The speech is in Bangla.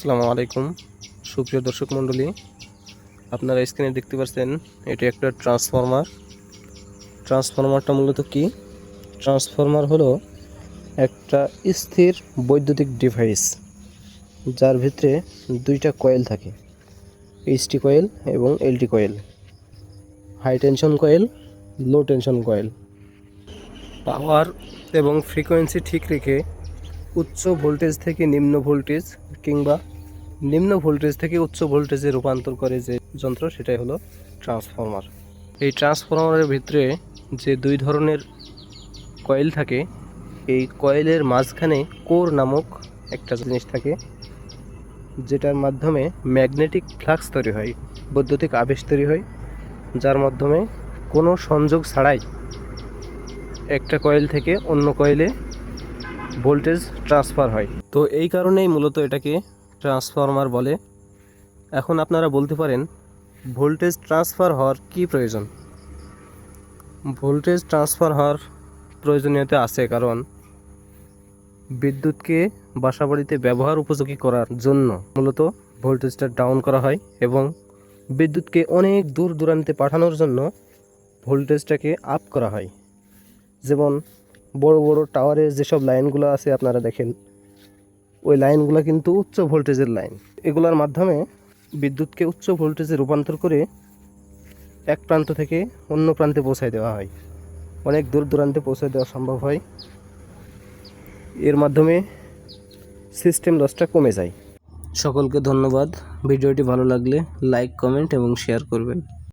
আসসালামু আলাইকুম। সুপ্রিয় দর্শক মণ্ডলী, আপনারা স্ক্রিনে দেখতে পাচ্ছেন, এটি একটা ট্রান্সফরমার ট্রান্সফরমারটা মূলত কি? ট্রান্সফরমার হলো একটা স্থির বৈদ্যুতিক ডিভাইস যার ভিতরে দুইটা কয়েল থাকে এইচটি কয়েল এবং LT coil high tension coil low tension coil power এবং ফ্রিকোয়েন্সি ঠিক রেখে উচ্চ ভোল্টেজ থেকে নিম্ন ভোল্টেজ কিংবা নিম্ন ভোল্টেজ থেকে উচ্চ ভোল্টেজে রূপান্তর করে যে যন্ত্র, সেটাই হলো ট্রান্সফরমার। এই ট্রান্সফরমারের ভিতরে যে দুই ধরনের কয়েল থাকে, এই কয়েলের মাঝখানে কোর নামক একটা জিনিস থাকে, যেটার মাধ্যমে ম্যাগনেটিক ফ্লাক্স তৈরি হয়, বৈদ্যুতিক আবেশ তৈরি হয়, যার মাধ্যমে কোনো সংযোগ ছাড়াই একটা কয়েল থেকে অন্য কয়েলে ভোল্টেজ ট্রান্সফার হয়। তো এই কারণেই মূলত এটাকে ট্রান্সফরমার বলে। এখন আপনারা বলতে পারেন, ভোল্টেজ ট্রান্সফার হওয়ার কি প্রয়োজন? ভোল্টেজ ট্রান্সফার হওয়ার প্রয়োজনীয়তা আছে কারণ বিদ্যুৎকে বাসাবাড়িতে ব্যবহার উপযোগী করার জন্য মূলত ভোল্টেজটা ডাউন করা হয় এবং বিদ্যুৎকে অনেক দূর দূরান্তে পাঠানোর জন্য ভোল্টেজটাকে আপ করা হয়। যেমন বড় বড় টাওয়ারের যেসব লাইনগুলো আছে আপনারা দেখেন, ওই লাইনগুলো কিন্তু উচ্চ ভোল্টেজের লাইন এগুলোর মাধ্যমে বিদ্যুৎকে উচ্চ ভোল্টেজে রূপান্তর করে এক প্রান্ত থেকে অন্য প্রান্তে পৌঁছায় দেওয়া হয়। অনেক দূর দূরান্তে পৌঁছায় দেওয়া সম্ভব হয়। এর মাধ্যমে সিস্টেম লসটা কমে যায়। সকলকে ধন্যবাদ। ভিডিওটি ভালো লাগলে লাইক কমেন্ট এবং শেয়ার করবেন।